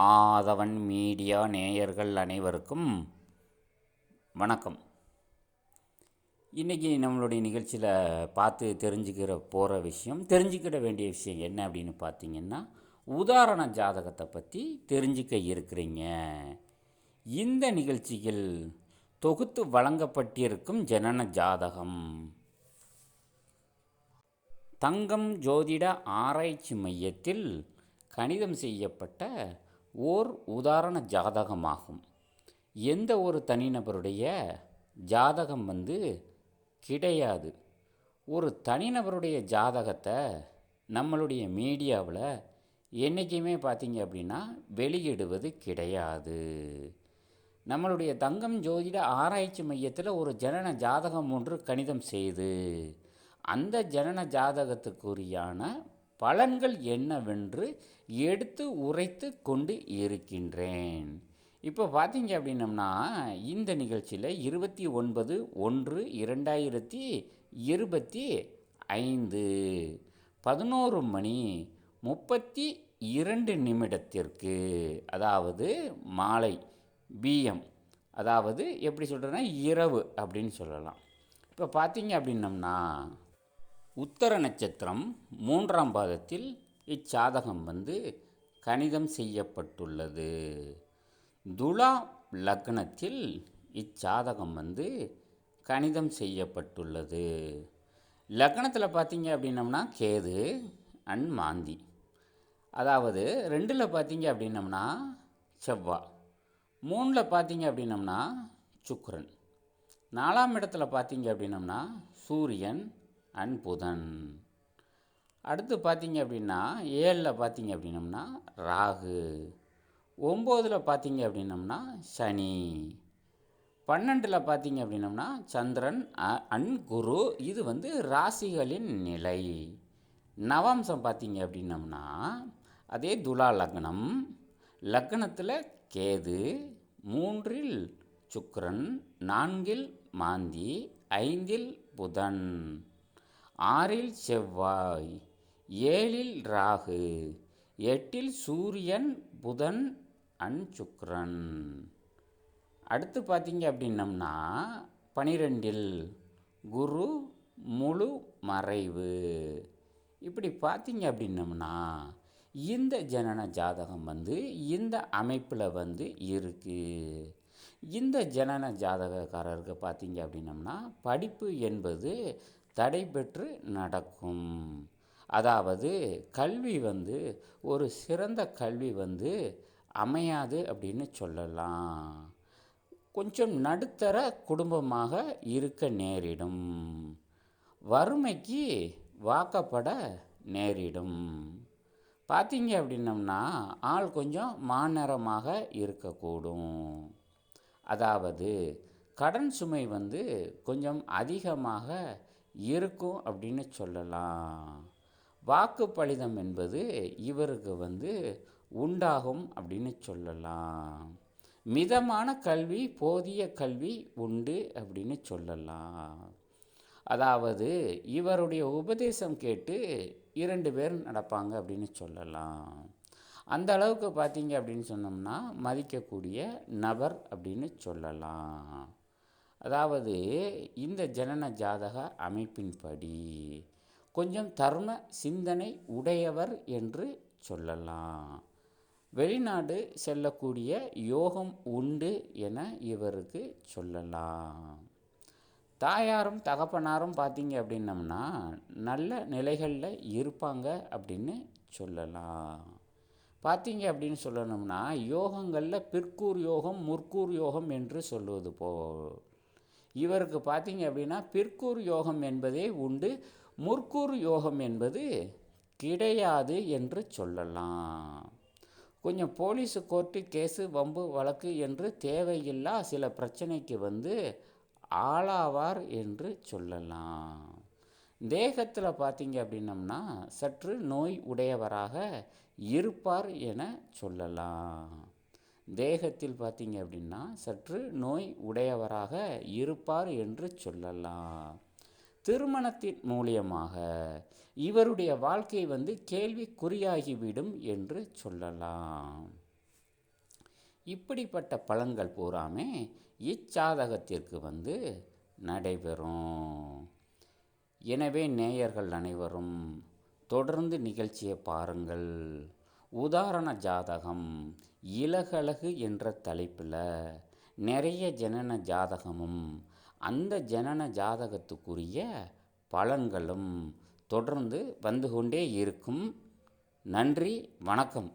ஆதவன் media நேயர்கள் அனைவருக்கும் வணக்கம். இன்றைக்கி நம்மளுடைய நிகழ்ச்சியில் பார்த்து தெரிஞ்சுக்கிற போகிற விஷயம் தெரிஞ்சுக்கிட வேண்டிய விஷயம் என்ன அப்படின்னு பார்த்தீங்கன்னா உதாரண ஜாதகத்தை பற்றி தெரிஞ்சுக்க இருக்கிறீங்க. இந்த நிகழ்ச்சியில் தொகுத்து வழங்கப்பட்டிருக்கும் ஜனன ஜாதகம். தங்கம் ஜோதிட ஆராய்ச்சி மையத்தில் கணிதம் செய்யப்பட்ட ஓர் உதாரண ஜாதகமாகும். எந்த ஒரு தனிநபருடைய ஜாதகம் வந்து கிடையாது. ஒரு தனிநபருடைய ஜாதகத்தை நம்மளுடைய மீடியாவில் என்றைக்குமே பார்த்தீங்க அப்படின்னா வெளியிடுவது கிடையாது. நம்மளுடைய தங்கம் ஜோதிட ஆராய்ச்சி மையத்தில் ஒரு ஜனன ஜாதகம் ஒன்று கணிதம் செய்து அந்த ஜனன ஜாதகத்துக்குரியான பலன்கள் என்னவென்று எடுத்து உரைத்து கொண்டு இருக்கின்றேன். இப்போ பார்த்தீங்க அப்படின்னம்னா இந்த நிகழ்ச்சியில் இருபத்தி ஒன்பது ஒன்று இரண்டாயிரத்தி இருபத்தி ஐந்து பதினோரு மணி முப்பத்தி இரண்டு நிமிடத்திற்கு அதாவது மாலை பிஎம் அதாவது எப்படி சொல்கிறேன்னா இரவு அப்படின்னு சொல்லலாம். இப்போ பார்த்தீங்க அப்படின்னம்னா உத்தர நட்சத்திரம் மூன்றாம் பாதத்தில் இச்சாதகம் வந்து கணிதம் செய்யப்பட்டுள்ளது. துலா லக்னத்தில் இச்சாதகம் வந்து கணிதம் செய்யப்பட்டுள்ளது. லக்னத்தில் பார்த்தீங்க அப்படின்னம்னா கேது அண்ட் மாந்தி. அதாவது ரெண்டில் பார்த்தீங்க அப்படின்னம்னா செவ்வாய் மூணில் பார்த்தீங்க அப்படின்னம்னா சுக்கரன். நாலாம் இடத்துல பார்த்தீங்க அப்படின்னம்னா சூரியன் அண்ட் புதன் அடுத்து பார்த்தீங்க அப்படின்னா ஏழில் பார்த்தீங்க அப்படின்னம்னா ராகு. ஒம்போதில் பார்த்தீங்க அப்படின்னம்னா சனி. பன்னெண்டில் பார்த்தீங்க அப்படின்னம்னா சந்திரன் அன் குரு. இது வந்து ராசிகளின் நிலை. நவாம்சம் பார்த்தீங்க அப்படின்னம்னா அதே துலா லக்னம். லக்னத்தில் கேது மூன்றில் சுக்கரன் நான்கில் மாந்தி ஐந்தில் புதன். ஆறில் செவ்வாய் ஏழில் ராகு எட்டில் சூரியன் புதன் அண்ட் சுக்ரன். அடுத்து பார்த்தீங்க அப்படின்னம்னா பனிரெண்டில் குரு முழு மறைவு. இப்படி பார்த்தீங்க அப்படின்னம்னா இந்த ஜனன ஜாதகம் வந்து இந்த அமைப்பில் வந்து இருக்குது இந்த ஜனன ஜாதகக்காரருக்கு பார்த்தீங்க அப்படின்னம்னா படிப்பு என்பது தடைபெற்று நடக்கும். அதாவது கல்வி வந்து ஒரு சிறந்த கல்வி வந்து அமையாது அப்படின்னு சொல்லலாம். கொஞ்சம் நடுத்தர குடும்பமாக இருக்க நேரிடும். வறுமைக்கு வாக்கப்பட நேரிடும். பார்த்தீங்க அப்படின்னம்னா ஆள் கொஞ்சம் மாநிறமாக இருக்கக்கூடும். அதாவது கடன் சுமை வந்து கொஞ்சம் அதிகமாக இருக்கும் அப்படின்னு சொல்லலாம். வாக்கு பலிதம் என்பது இவருக்கு வந்து உண்டாகும் அப்படின்னு சொல்லலாம். மிதமான கல்வி போதிய கல்வி உண்டு அப்படின்னு சொல்லலாம். அதாவது இவருடைய உபதேசம் கேட்டு இரண்டு பேர் நடப்பாங்க அப்படின்னு சொல்லலாம். அந்த அளவுக்கு பார்த்தீங்க அப்படின்னு சொன்னோம்னா மதிக்கக்கூடிய நபர் அப்படின்னு சொல்லலாம். அதாவது இந்த ஜனன ஜாதக அமைப்பின்படி கொஞ்சம் தர்ம சிந்தனை உடையவர் என்று சொல்லலாம். வெளிநாடு செல்லக்கூடிய யோகம் உண்டு என இவருக்கு சொல்லலாம். தாயாரும் தகப்பனாரும் பார்த்தீங்க அப்படின்னம்னா நல்ல நிலைகளில் இருப்பாங்க அப்படின்னு சொல்லலாம். பார்த்தீங்க அப்படின்னு சொல்லணும்னா யோகங்களில் பிற்கூர் யோகம் முற்கூர் யோகம் என்று சொல்வது போல். இவருக்கு பார்த்தீங்க அப்படின்னா பிற்கூர் யோகம் என்பதே உண்டு முற்கூர் யோகம் என்பது கிடையாது என்று சொல்லலாம். கொஞ்சம் போலீஸு கோர்ட்டு கேஸு வம்பு வழக்கு என்று தேவையில்லா சில பிரச்சனைக்கு வந்து ஆளாவார் என்று சொல்லலாம். தேகத்தில் பார்த்தீங்க அப்படின்னம்னா சற்று நோய் உடையவராக இருப்பார் என சொல்லலாம். தேகத்தில் பார்த்தீங்க அப்படின்னா சற்று நோய் உடையவராக இருப்பார் என்று சொல்லலாம். திருமணத்தின் மூலியமாக இவருடைய வாழ்க்கை வந்து கேள்விக்குறியாகிவிடும் என்று சொல்லலாம். இப்படிப்பட்ட பலன்கள் பூராமே இச்சாதகத்திற்கு வந்து நடைபெறும். எனவே நேயர்கள் அனைவரும் தொடர்ந்து நிகழ்ச்சியை பாருங்கள். உதாரண ஜாதகம் இலகழகு என்ற தலைப்பில் நிறைய ஜனன ஜாதகமும் அந்த ஜனன ஜாதகத்துக்குரிய பலன்களும் தொடர்ந்து வந்து கொண்டே இருக்கும். நன்றி வணக்கம்.